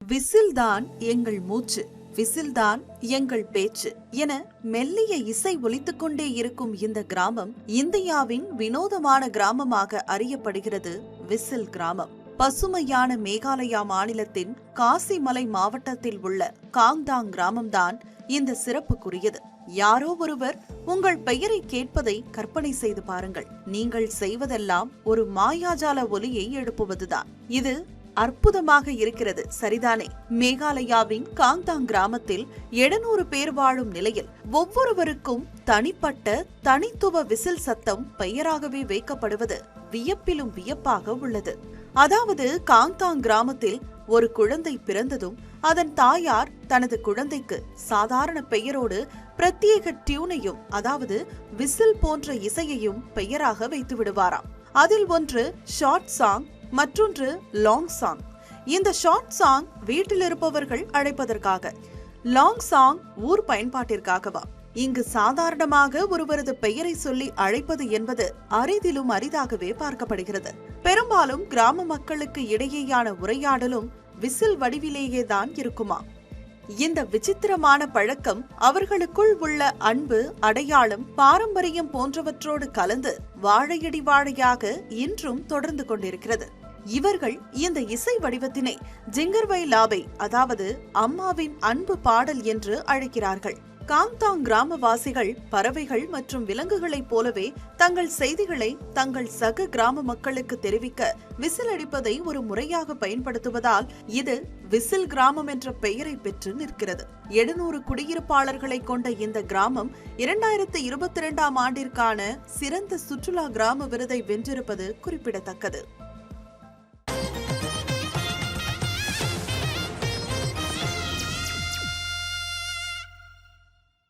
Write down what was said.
விசில்தான் எங்கள் மூச்சு விசில்தான் எங்கள் பேச்சு என மெல்லிய இசை ஒலித்துக் கொண்டே இருக்கும் இந்த கிராமம் இந்தியாவின் வினோதமான கிராமமாக அறியப்படுகிறது விசில் கிராமம். பசுமையான மேகாலயா மாநிலத்தின் காசிமலை மாவட்டத்தில் உள்ள காங்தாங் கிராமம்தான் இந்த சிறப்புக்குரியது. யாரோ ஒருவர் உங்கள் பெயரை கேட்பதை கற்பனை செய்து பாருங்கள். நீங்கள் செய்வதெல்லாம் ஒரு மாயாஜால ஒலியை எழுப்புவதுதான். இது அற்புதமாக இருக்கிறது. சரிதானே? மேகாலயாவின் காங்தாங் கிராமத்தில் எழுநூறு பேர் வாழும் நிலையில் ஒவ்வொருவருக்கும் தனிப்பட்ட தனித்துவ விசில் சத்தம் பெயராகவே வைக்கப்படுவது வியப்பிலும் வியப்பாக உள்ளது. அதாவது காங்தாங் கிராமத்தில் ஒரு குழந்தை பிறந்ததும் அதன் தாயார் தனது குழந்தைக்கு சாதாரண பெயரோடு பிரத்யேக டியூனையும் அதாவது விசில் போன்ற இசையையும் பெயராக வைத்து விடுவாராம் அதில் ஒன்று ஷார்ட் சாங் மற்றொன்று லாங் சாங் இந்த ஷார்ட் சாங் வீட்டில் இருப்பவர்கள் அழைப்பதற்காக. லாங் சாங் ஊர் பயன்பாட்டிற்காகவா? இங்கு சாதாரணமாக ஒருவரது பெயரை சொல்லி அழைப்பது என்பது அரிதிலும் அரிதாகவே பார்க்கப்படுகிறது. பெரும்பாலும் கிராம மக்களுக்கு இடையேயான உரையாடலும் விசில் வடிவிலேயே தான் இருக்குமா? இந்த விசித்திரமான பழக்கம் அவர்களுக்குள் உள்ள அன்பு அடையாளம் பாரம்பரியம் போன்றவற்றோடு கலந்து வாழையடி வாழையாக இன்றும் தொடர்ந்து கொண்டிருக்கிறது. இவர்கள் இந்த இசை வடிவத்தினை ஜிங்கர்வை லாபை அதாவது அம்மாவின் அன்பு பாடல் என்று அழைக்கிறார்கள். காங்தாங் கிராமவாசிகள் பறவைகள் மற்றும் விலங்குகளைப் போலவே தங்கள் செய்திகளை தங்கள் சக கிராம மக்களுக்கு தெரிவிக்க விசில் அடிப்பதை ஒரு முறையாக பயன்படுத்துவதால் இது விசில் கிராமம் என்ற பெயரை பெற்று நிற்கிறது. எழுநூறு குடியிருப்பாளர்களை கொண்ட இந்த கிராமம் இரண்டாயிரத்து இருபத்தி இரண்டாம் ஆண்டிற்கான சிறந்த சுற்றுலா கிராம விருதை வென்றிருப்பது குறிப்பிடத்தக்கது.